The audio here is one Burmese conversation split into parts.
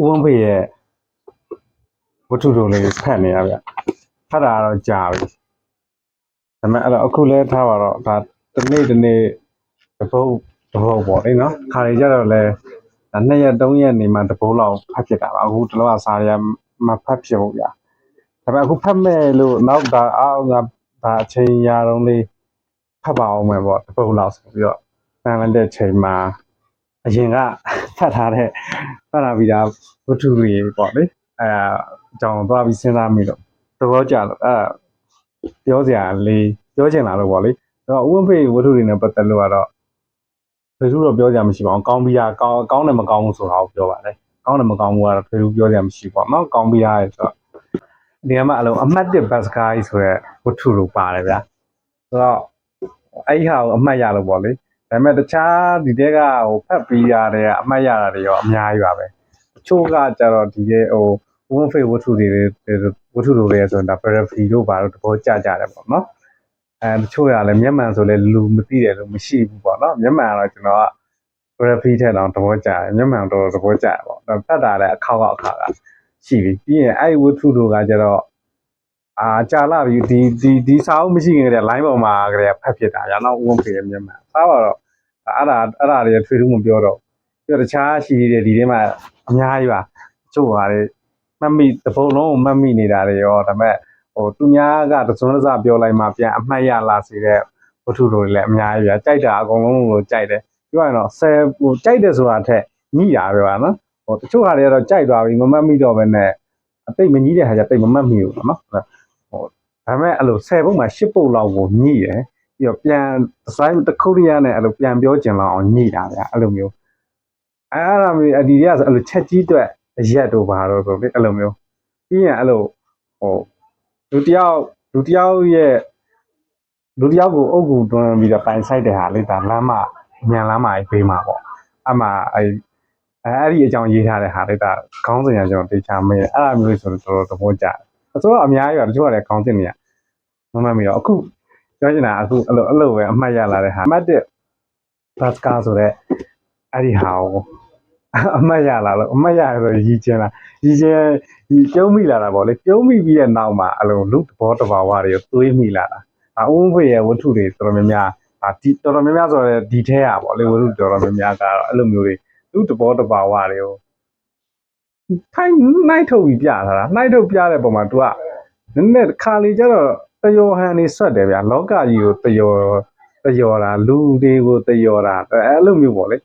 ဦးဝင်းဖေရဲ့ဝတ္ထုတို့လေးဖတ်နေရဗျဖတ်တာကတော့ကြာပြီဒါပေမဲ့အဲ့တော့အခုလဲထားပါတော့ဒါတစ်နေ့တစ်နေ့တစ်ပုတ်တစ်ပုတ်ပေါ့လေနော်ခါရီကြတော့လဲဒါနှစ်ရက်သုံးရက်နေမှတစ်ပုတ်လောက်ဖတ်ဖြစ်တာပါအခုတလောကစားရမဖတ်ဖြစ်ဘူးဗျာဒါပေမဲ့အခုဖတ်မဲ့လို့နောက်ဒါအားငါဒါအချိန်ရတော့လေးဖတ်ပါအောင်မယ်ပေါ့တစ်ပုတ်လောက်ဆိုပြီးတော့တန်လန့်တဲ့ချိန်မှာ အရင်ကဖတ်ထားတဲ့ဖတ်ထားပြီးသားဝတ္ထုတွေပေါ့လေအဲအကြောင်းသွားပြီးစဉ်းစားမိတော့သဘောကျလို့အဲပြောစရာလေးပြောချင်လာလို့ပေါ့လေအဲ့တော့ဥပ္ပေဝတ္ထုတွေနဲ့ပတ်သက်လို့ကတော့ဘယ်သူတော့ပြောစရာမရှိပါဘူးကောင်းပြီးသားကောင်းကောင်းတယ်မကောင်းဘူးဆိုတာကိုပြောပါတယ်ကောင်းတယ်မကောင်းဘူးကတော့ဘယ်သူပြောစရာမရှိပါဘူးနော်ကောင်းပြီးသားရဲ့ဆိုတော့ဒီမှာအလုံးအမှတ်1ဘတ်စကားကြီးဆိုရဲဝတ္ထုလိုပါတယ်ဗျာဆိုတော့အဲ့ဒီဟာကိုအမှတ်ရလို့ပေါ့လေ ဒါပေမဲ့တခြားဒီတဲကဟိုဖတ်ပြီးရတဲ့အမှတ်ရတာတွေရောအများကြီးပါပဲတချို့ကကြတော့ဒီရဲ့ဟိုဝန်းဖေဝတ္ထုတွေဝတ္ထုတွေဆိုရင်ဒါ periphery တို့ဘာလို့သဘောကျကြတယ်ပေါ့နော်အဲတချို့ရလည်းမျက်မှန်ဆိုလည်းလူမသိတယ်လို့မရှိဘူးပေါ့နော်မျက်မှန်ကတော့ကျွန်တော်က periphery ထက်တော့သဘောကျတယ်မျက်မှန်တော့သဘောကျတယ်ပေါ့ဒါဖတ်တာလည်းအခောက်အခါကရှိပြီပြီးရင်အဲ့ဒီဝတ္ထုတို့ကကြတော့ အာကြာလာပြီဒီဒီဒီစာအုပ်မရှိခင်ကတည်းက line ပေါ်မှာကတည်းကဖတ်ဖြစ်တာရအောင်ဝန်းဖေရဲ့မျက်မှန်စားပါတော့အဲ့ဒါအဲ့ဒါတွေထွေထူးမပြောတော့ပြီးတော့တခြားရှိသေးတယ်ဒီထဲမှာအများကြီးပါတချို့ပါလေမှတ်မိတစ်ပုံလုံးကိုမှတ်မိနေတာတွေရောဒါပေမဲ့ဟိုသူများကတစွန်းတစပြောလိုက်မှပြန်အမှတ်ရလာစေတဲ့ဝတ္ထုတွေလည်းအများကြီးပြကြိုက်တာအကုန်လုံးလို့ကြိုက်တယ်ပြောရရင်တော့ဆယ်ဟိုကြိုက်တယ်ဆိုတာထက်ညှိတာပဲပါနော်ဟိုတချို့ဟာတွေကတော့ကြိုက်သွားပြီမမှတ်မိတော့ဘဲနဲ့အသိမကြီးတဲ့ဟာကြတိတ်မမှတ်မိဘူးပေါ့နော်ဟို ဒါပေမဲ့အဲ့လိုဆယ်ပုံမှာ၈ပုတ်လောက်ကိုညှိတယ်ပြီးတော့ပြန်ဒီဇိုင်းတစ်ခုတည်းရနဲ့အဲ့လိုပြန်ပြောကျင်လောက်အောင်ညှိတာဗျအဲ့လိုမျိုးအဲ့ဒါမျိုးအဒီတွေကဆိုအဲ့လိုချက်ကြီးတွက်အရက်တို့ဘာတော့ဆိုပြီးအဲ့လိုမျိုးပြီးရင်အဲ့လိုဟိုလူတယောက်လူတယောက်ရဲ့လူတယောက်ကိုအုပ်ကူတွန်းပြီးတော့ပိုင်ဆိုင်တဲ့ဟာလေးဒါလမ်းမညံလမ်းမကြီးပေးမှာပေါ့အမှအဲ့အဲ့ဒီအကြောင်းရေးထားတဲ့ဟာလေးဒါခေါင်းစဉ်ရကျွန်တော်တေချာမေးတယ်အဲ့ဒါမျိုးဆိုတော့တော်တော်သဘောကျတယ် ဆိုတော့အများကြီးပါတချို့ကလည်းခေါင်းစဉ်တွေကမမှတ်မိတော့အခုပြောချင်တာအခုအဲ့လိုအဲ့လိုပဲအမှတ်ရလာတဲ့ဟာအမှတ်တစ်ဘတ်ကာဆိုတဲ့အဲ့ဒီဟာကိုအမှတ်ရလာလို့အမှတ်ရရဆိုရည်ကျင်လာဒီကျဒီပြုံးမိလာတာပေါ့လေပြုံးမိပြီးတဲ့နောက်မှာအလုံးလူသဘောတဘာဝတွေကိုသွေးမိလာတာဒါအုံးဖွေရဲ့ဝတ္ထုတွေတော်တော်များများဒါဒီတော်တော်များများဆိုတော့ဒီထဲอ่ะပေါ့လေဝတ္ထုတော်တော်များများကတော့အဲ့လိုမျိုးတွေလူသဘောတဘာဝတွေကို ထိုင်းနှိုက်ထုတ်ပြီးပြထားတာနှိုက်ထုတ်ပြတဲ့ပုံမှာ तू ကနည်းနည်းခါလေကျတော့တယောဟန်နေဆွတ်တယ်ဗျာလောကကြီးကိုတယောတယောတာလူတွေကိုတယောတာအဲ့လိုမျိုးပေါ့လေ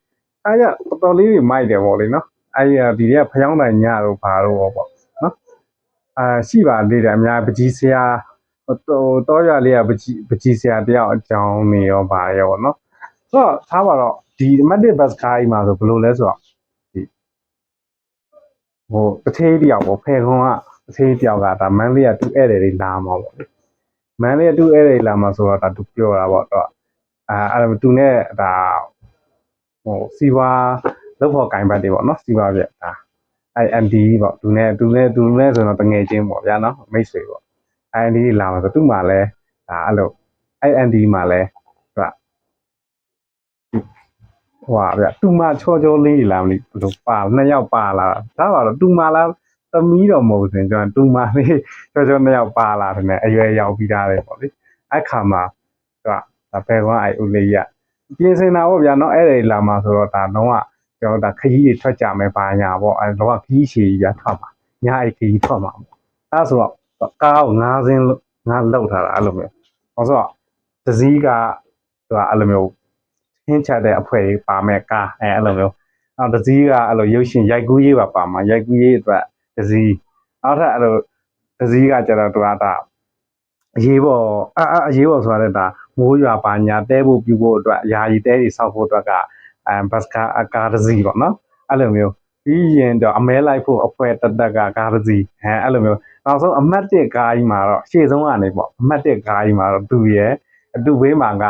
အဲ့ရတော်တော်လေးတွေမိုက်တယ်ပေါ့လေနော်အဲ့ဒီဒီတွေကဖျောင်းတိုင်ညတော့ဘာတော့ပေါ့နော်အာရှိပါသေးတယ်အများပကြီးဆရာဟိုတော့ရလေးကပကြီးပကြီးဆရာတယောက်အကြောင်းနေရောပါရောပေါ့နော်ဆိုတော့ထားပါတော့ဒီအမတ်တစ်ဘတ်ကားကြီးမှာဆိုဘယ်လိုလဲဆိုတော့ဒီ ဟိုတစ်သေးတယောက်ပေါ့ဖဲခွန်ကတစ်သေးတယောက်ကဒါမန်လေးကတူဧည့်တယ်တွေလာမှာပေါ့လေမန်လေးကတူဧည့်တယ်လာမှာဆိုတော့ဒါသူပြောတာပေါ့တော့အာအဲ့ဒါသူနဲ့ဒါဟိုစီဝါလောက်ဖို့ကင်ဘတ်တွေပေါ့နော်စီးပွားပြဒါ IMD ပေါ့သူနဲ့သူနဲ့သူနဲ့ဆိုတော့တငယ်ချင်းပေါ့ဗျာနော်မိတ်ဆွေပေါ့ IMD လာမှာဆိုသူ့မှာလဲဒါအဲ့လို IMD မှာလဲ ဟိုဟိုဗျသူမချောချောလေးလာမလို့ဘယ်လိုပါနှစ်ယောက်ပါလာဒါပါတော့သူမလားသမီးတော်မဟုတ်ဘူးကျွန်တော်သူမလေးချောချောနှစ်ယောက်ပါလာတယ်နဲ့အရွယ်ရောက်ပြီးသားတယ်ပေါ့လေအဲ့ခါမှာသူကဒါဘယ်ကောင်အဲ့ဦးလေးရပြင်စင်တာပေါ့ဗျာနော်အဲ့ဒီလာမှာဆိုတော့ဒါတော့ကကျွန်တော်ဒါခကြီးတွေထွက်ကြမယ်ဘာညာပေါ့အဲတော့ခကြီးရှည်ကြီးပြထွက်မှာညာအိတ်ခကြီးထွက်မှာပေါ့အဲဆိုတော့ကားကိုငါးစင်းငါလောက်ထားတာအဲ့လိုမျိုးဟောဆိုတော့ဒစည်းကသူကအဲ့လိုမျိုး ဟင်းချတဲ့အဖွဲကြီးပါမယ်ကားအဲအဲ့လိုမျိုးနောက်ဒစည်းကအဲ့လိုရုပ်ရှင်ရိုက်ကူးရေးပါပါမှာရိုက်ကူးရေးအတွက်ဒစည်းနောက်ထပ်အဲ့လိုဒစည်းကကျတော့သူကဒါအရေးပေါ်အအအရေးပေါ်ဆိုတာလည်းဒါမိုးရွာပါညာတဲဖို့ပြုဖို့အတွက်ယာယီတဲတွေစောက်ဖို့အတွက်ကအဲဘတ်ကာအကားတစ်စီးပေါ့နော်အဲ့လိုမျိုးပြီးရင်တော့အမဲလိုက်ဖို့အဖွဲတက်တက်ကကားတစ်စီးအဲအဲ့လိုမျိုးနောက်ဆုံးအမတ်တစ်ကားကြီးမှာတော့ရှေ့ဆုံးကနေပေါ့အမတ်တစ်ကားကြီးမှာတော့သူရဲ့အတူဘေးမှာက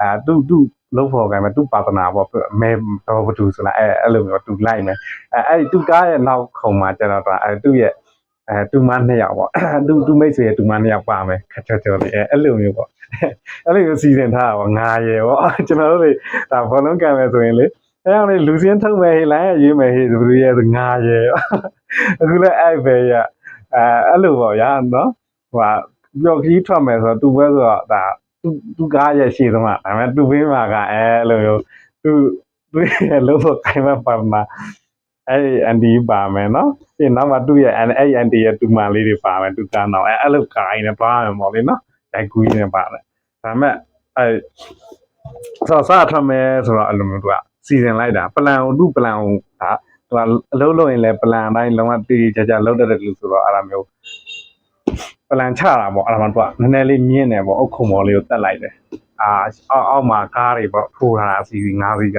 အဲသူသူ လုံးဖော်ကံမှာသူပါတနာပေါ့မဲတော့ဘသူဆိုလားအဲအဲ့လိုမျိုးသူလိုက်မယ်အဲအဲ့ဒီသူကားရဲ့နောက်ခုံမှာကျတော့အဲသူ့ရဲ့အဲတူမနှစ်ယောက်ပေါ့သူသူမိတ်ဆွေရဲ့တူမနှစ်ယောက်ပါမယ်ခက်ချောချောလေးအဲအဲ့လိုမျိုးပေါ့အဲ့လိုမျိုးစီစဉ်ထားတာပေါ့ငါရေပေါ့ကျွန်တော်တို့တွေဒါဘောလုံးကံမယ်ဆိုရင်လေအဲအောင်လေလူစင်းထုတ်မယ်ဟေးလိုင်းရရေးမယ်ဟေးသူရဲ့ငါရဲ့အခုလည်းအဲ့ပဲရအဲအဲ့လိုပေါ့ရာနော်ဟိုပျော်ခီးထွက်မယ်ဆိုတော့သူပဲဆိုတော့ဒါ သူသူကားရဲ့ရှေ့ဆုံးကဒါပေမဲ့သူဘင်းမှာကအဲလိုမျိုးသူသူရဲ့လို့ဆိုခိုင်မပါမှာအဲ့ဒီအန်ဒီပါမယ်နော်ပြီးနောက်မှသူ့ရဲ့အဲ့အဲ့အန်ဒီရဲ့တူမလေးတွေပါမယ်သူကနောက်အဲ့အဲ့လိုကိုင်းနေပါမယ်ပေါ့လေနော်ဂျိုက်ကူးနေပါတယ်ဒါပေမဲ့အဲ့ဆောစားထွက်မယ်ဆိုတော့အဲ့လိုမျိုးသူကစီစဉ်လိုက်တာပလန်ကိုသူ့ပလန်ကိုဒါသူကအလုပ်လုပ်ရင်လည်းပလန်အတိုင်းလုံးဝတည်တည်ကြကြလုပ်တတ်တဲ့လူဆိုတော့အဲ့လိုမျိုး ပလန်ချတာပေါ့အဲ့ဒါမှသူကနည်းနည်းလေးမြင့်တယ်ပေါ့အုတ်ခုံမော်လေးကိုတက်လိုက်တယ်အာအောက်အောက်မှာကားတွေပေါ့ထိုးထားတာစီစီ၅စီးက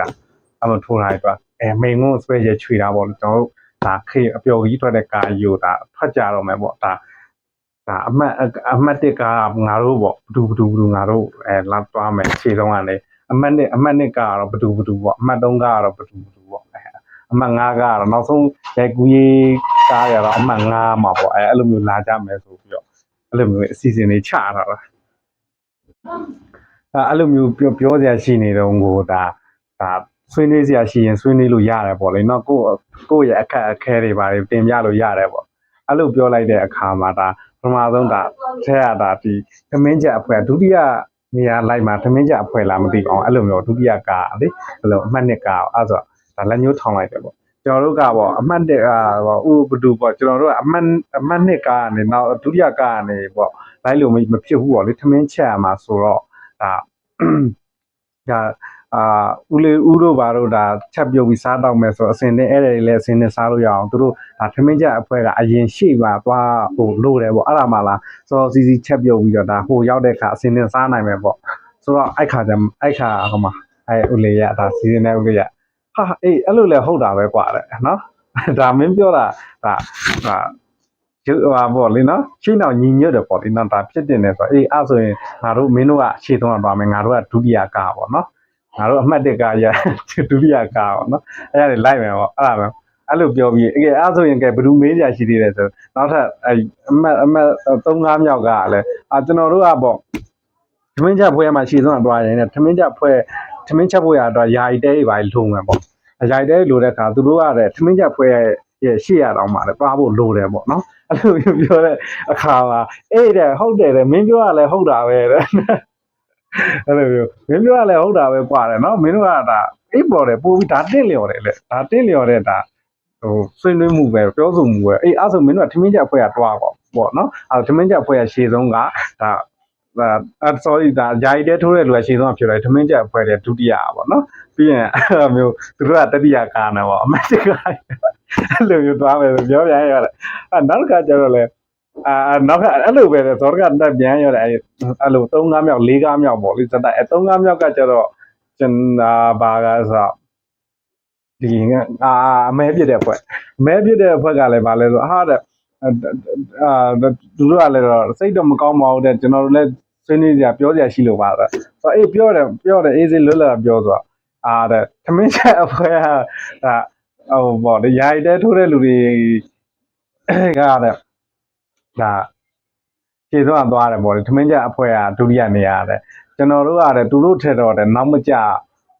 အဲ့လိုထိုးထားတယ်သူကအဲမိန်ကုန်းဆွဲရချွေတာပေါ့ကျွန်တော်တို့ဒါခေအပျော်ကြီးထွက်တဲ့ကားယူတာထွက်ကြတော့မယ်ပေါ့ဒါဒါအမှတ်အမှတ်တစ်ကားငါတို့ပေါ့ဘဒူဘဒူဘဒူငါတို့အဲလာသွားမယ်ခြေဆုံးကလည်းအမှတ်နှစ်အမှတ်နှစ်ကားကတော့ဘဒူဘဒူပေါ့အမှတ်သုံးကားကတော့ဘဒူဘဒူပေါ့အဲအမှတ်၅ကားကတော့နောက်ဆုံးရိုက်ကူးရေးကားရတော့အမှတ်၅မှာပေါ့အဲအဲ့လိုမျိုးလာကြမယ်ဆိုပြီးတော့ အဲ့လိုမျိုးအစီအစဉ်တွေချတာပါအဲ့လိုမျိုးပြောပြောစရာရှိနေတော့ကိုဒါဒါဆွေးနွေးစရာရှိရင်ဆွေးနွေးလို့ရတယ်ပေါ့လေနော်ကိုကိုရဲ့အခက်အခဲတွေပါတယ်တင်ပြလို့ရတယ်ပေါ့အဲ့လိုပြောလိုက်တဲ့အခါမှာဒါပထမဆုံးဒါဆရာဒါဒီသမင်းကြအဖွဲ့ဒုတိယနေရာလိုက်မှာသမင်းကြအဖွဲ့လားမသိအောင်အဲ့လိုမျိုးဒုတိယကလေအဲ့လိုအမှတ်နှစ်ကအဲ့ဆိုဒါလက်ညှိုးထောင်လိုက်တယ်ပေါ့ ကျွန်တော်တို့ကပေါ့အမှတ်တစ်ကပေါ့ဥပဒူပေါ့ကျွန်တော်တို့ကအမှတ်အမှတ်နှစ်ကားကနေနောက်ဒုတိယကားကနေပေါ့လိုက်လို့မမဖြစ်ဘူးပေါ့လေထမင်းချက်ရမှာဆိုတော့ဒါဒါအာဦးလေးဦးတို့ဘာတို့ဒါချက်ပြုတ်ပြီးစားတော့မယ်ဆိုတော့အစင်နဲ့အဲ့ဒါတွေလည်းအစင်နဲ့စားလို့ရအောင်သူတို့ဒါထမင်းချက်အဖွဲကအရင်ရှေ့မှာသွားဟိုလို့တယ်ပေါ့အဲ့ဒါမှလားစောစီစီချက်ပြုတ်ပြီးတော့ဒါဟိုရောက်တဲ့အခါအစင်နဲ့စားနိုင်မယ်ပေါ့ဆိုတော့အဲ့ခါကျအဲ့ခါဟိုမှာအဲ့ဦးလေးရဒါစီစဉ်နေဦးလေးရ ဟာအေးအဲ့လိုလဲဟုတ်တာပဲကွာတဲ့နော်ဒါမင်းပြောတာဒါဟာကျဟာပေါ့လေနော်ချိနောက်ညီညွတ်တယ်ပေါ့လေနော်ဒါဖြစ်တင်တယ်ဆိုအေးအဲ့ဆိုရင်ငါတို့မင်းတို့ကခြေသွင်းပါမယ်ငါတို့ကဒုတိယကားပေါ့နော်ငါတို့အမှတ်တက်ကရဒုတိယကားပေါ့နော်အဲ့ဒါတွေလိုက်မယ်ပေါ့အဲ့ဒါပဲအဲ့လိုပြောပြီးအဲကဲအဲ့ဆိုရင်ကဲဘယ်သူမေးကြရှိသေးတယ်ဆိုနောက်ထပ်အဲအမတ်အမတ်၃၅မြောက်ကလည်းအာကျွန်တော်တို့ကပေါ့ထမင်းကြဖွဲမှာရှည်ဆုံးသွားတယ်နဲ့ထမင်းကြဖွဲ ထမင်းချက်ဖို့ရအတွက်ယာယီတဲတွေပါလုံမယ်ပေါ့ယာယီတဲတွေလိုတဲ့အခါသူတို့ကလည်းထမင်းချက်ဖွဲရဲ့ရှေ့ရတော့မှလည်းပါဖို့လိုတယ်ပေါ့နော်အဲ့လိုမျိုးပြောတဲ့အခါမှာအေးတဲ့ဟုတ်တယ်တဲ့မင်းပြောရလဲဟုတ်တာပဲတဲ့အဲ့လိုမျိုးမင်းတို့ကလည်းဟုတ်တာပဲကွာတယ်နော်မင်းတို့ကဒါအိပ်ပေါ်တယ်ပို့ပြီးဒါတင့်လျော်တယ်လေဒါတင့်လျော်တဲ့ဒါဟိုဆွေးနွေးမှုပဲပြောဆိုမှုပဲအေးအဲ့ဆိုမင်းတို့ကထမင်းကြက်အဖွဲကတွားပေါ့ပေါ့နော်အဲ့ထမင်းကြက်အဖွဲကရှေ့ဆုံးကဒါ အဲ့ sorry ဒါဂျာရီတဲထိုးတဲ့လူကရှေ့ဆုံးကဖြစ်တယ်ထမင်းချက်အဖွဲ့တဲ့ဒုတိယပေါ့နော်ပြီးရင်အဲ့လိုမျိုးသူတို့ကတတိယကားနေပေါ့အမတ်တကအဲ့လိုမျိုးတွားမယ်ဆိုပြောပြရရတယ်အဲနောက်ကကျတော့လေအာနောက်ကအဲ့လိုပဲလေဇော်ကတက်ပြန်ရတဲ့အဲ့အဲ့လို3 5မြောက်4 5မြောက်ပေါ့လေစတိုက်အဲ3 5မြောက်ကကျတော့ကျွန်တော်ဘာကဆိုဒီအာအမဲပြစ်တဲ့အဖွဲ့အမဲပြစ်တဲ့အဖွဲ့ကလည်းဗာလဲဆိုဟာတဲ့အာသူတို့ကလည်းတော့စိတ်တော့မကောင်းပါဘူးတဲ့ကျွန်တော်တို့လည်း ဆွေးနွေးကြပြောကြရှိလို့ပါဆိုတော့အေးပြောတယ်ပြောတယ်အေးစေးလွတ်လပ်ပြောဆိုတော့အာတဲ့သမင်းချက်အဖွဲ့ကဒါဟိုပေါ့လေယာရီတဲထိုးတဲ့လူတွေကတဲ့ဒါခြေသွားသွားတယ်ပေါ့လေထမင်းကြအဖွဲကဒုတိယနေရာတဲ့ကျွန်တော်တို့ကတဲ့သူတို့ထက်တော့တဲ့နောက်မကြ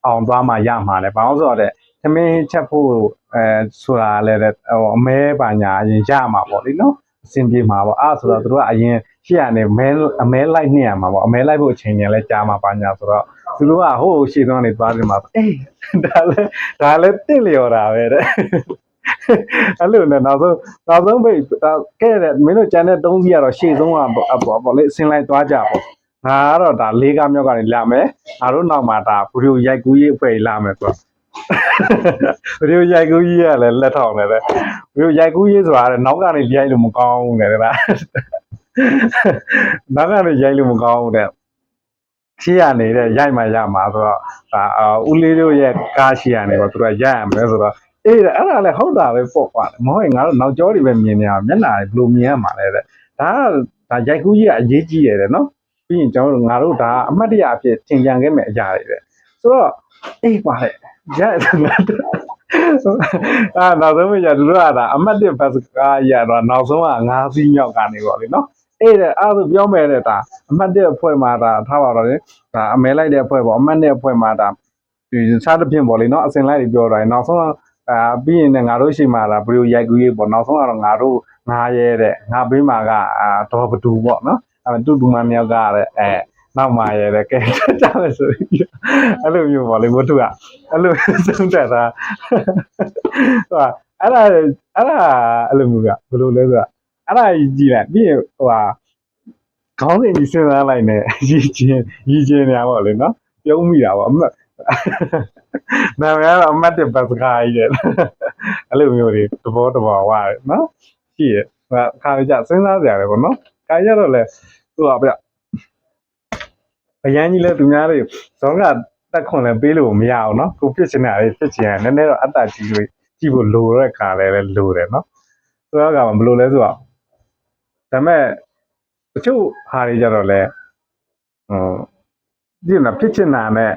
အောင်သွားမှရမှာလေဘာလို့ဆိုတော့တဲ့ထမင်းချက်ဖို့အဲဆိုတာလည်းတဲ့ဟိုအမဲပါညာအရင်ရမှာပေါ့လေနော်အဆင်ပြေမှာပေါ့အဲ့ဒါဆိုတော့သူတို့ကအရင် ရှေ့ကနေမဲအမဲလိုက်နေရမှာပေါ့အမဲလိုက်ဖို့အချိန်ကြီးလည်းကြာမှာပါညာဆိုတော့သူတို့ကဟိုရှေ့သွားနေသွားတယ်မှာအေးဒါလည်းဒါလည်းတင့်လျော်တာပဲတဲ့အဲ့လိုနဲ့နောက်ဆုံးနောက်ဆုံးပိတ်ဒါကဲတဲ့မင်းတို့ကြံတဲ့၃စီးကတော့ရှေ့ဆုံးကပေါ့ပေါ့ပေါ့လေအစင်လိုက်သွားကြပေါ့ငါကတော့ဒါ၄ကားမြောက်ကနေလာမယ်ငါတို့နောက်မှာဒါဗီဒီယိုရိုက်ကူးရေးအဖွဲ့ကြီးလာမယ်ဆိုတော့ဗီဒီယိုရိုက်ကူးရေးကလည်းလက်ထောင်တယ်လေဗီဒီယိုရိုက်ကူးရေးဆိုတာကနောက်ကနေရိုက်လို့မကောင်းဘူးလေဒါ နောက်ကနေရိုက်လို့မကောင်းဘူးတဲ့ရှေ့ရနေတဲ့ရိုက်မှရမှာဆိုတော့ဒါဦးလေးတို့ရဲ့ကားရှေ့ရနေတော့သူကရိုက်ရမယ်ဆိုတော့အေးတဲ့အဲ့ဒါလည်းဟုတ်တာပဲပေါ့ကွာမဟုတ်ရင်ငါတို့နောက်ကျောတွေပဲမြင်နေရမျက်နှာတွေဘယ်လိုမြင်ရမှာလဲတဲ့ဒါကဒါရိုက်ကူးကြီးကအရေးကြီးရတယ်နော်ပြီးရင်ကျွန်တော်တို့ငါတို့ဒါအမှတ်တရအဖြစ်သင်ကြံခဲ့မယ့်အရာတွေတဲ့ဆိုတော့အေးပါလေရက်ငါတို့အာနောက်ဆုံးမြင်သူတို့ကဒါအမှတ်တစ်ဘတ်စကားရတော့နောက်ဆုံးက9စီးမြောက်ကနေပေါ့လေနော် အေးတဲ့အဲ့ဒါဆိုပြောမယ်တဲ့ဒါအမှတ်တစ်အဖွဲ့မှာဒါထားပါတော့လေဒါအမဲလိုက်တဲ့အဖွဲ့ပေါ့အမှတ်တစ်အဖွဲ့မှာဒါဒီစားတစ်ပြင်ပေါ့လေနော်အစင်လိုက်တွေပြောတာနောက်ဆုံးအာပြီးရင်လည်းငါတို့ရှိမှလာဘရီယိုရိုက်ကူးရေးပေါ့နောက်ဆုံးကတော့ငါတို့ငါရဲတဲ့ငါဘေးမှာကအာတော်ဘဒူပေါ့နော်အဲတူတူမမြောက်ကတဲ့အဲနောက်မှရဲတဲ့ကဲကြမယ်ဆိုပြီးအဲ့လိုမျိုးပေါ့လေဝတ္ထုကအဲ့လိုသုံးတက်တာဟိုအဲ့ဒါအဲ့ဒါအဲ့လိုမျိုးကဘယ်လိုလဲဆိုတော့ အဲ့ဒါကြီးကြည့်လိုက်ပြီးရင်ဟိုဟာခေါင်းစဉ်ကြီးစဉ်းစားလိုက်နေရည်ချင်းရည်ချင်းနေပါလေနော်ပြုံးမိတာပေါ့အမတ်နာမည်ကတော့အမတ်တစ်ပတ်စကားကြီးတဲ့အဲ့လိုမျိုးတွေသဘောတဘာဝရနော်ရှိရဟာခါကြစဉ်းစားကြရတယ်ပေါ့နော်ခါကြတော့လေသူကပြအရန်ကြီးလဲသူများတွေဇောကတက်ခွန်လဲပေးလို့မရအောင်နော်ကိုဖြစ်ချင်တာလေးဖြစ်ချင်တယ်နည်းနည်းတော့အတ္တကြီးလို့ကြည့်ဖို့လိုတဲ့ခါလဲလဲလိုတယ်နော်သူကကမလို့လဲဆိုတော့ ဒါပေမဲ့တချို့ဟာတွေကြတော့လဲဟိုဒီမှာဖြစ်ချင်တာနဲ့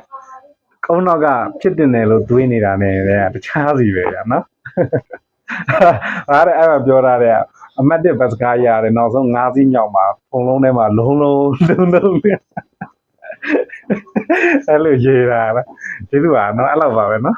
ကုန်းတော့ကဖြစ်တင်တယ်လို့တွေးနေတာနဲ့လည်းတခြားစီပဲဗျာနော်အားရအဲ့ဒါပြောတာတဲ့အမတ်တစ်ဘတ်စကားရတယ်နောက်ဆုံး၅စီးမြောက်မှာပုံလုံးထဲမှာလုံးလုံးလုံးလုံးနဲ့အဲ့လိုရေးတာလားကျေးဇူးပါနော်အဲ့လောက်ပါပဲနော်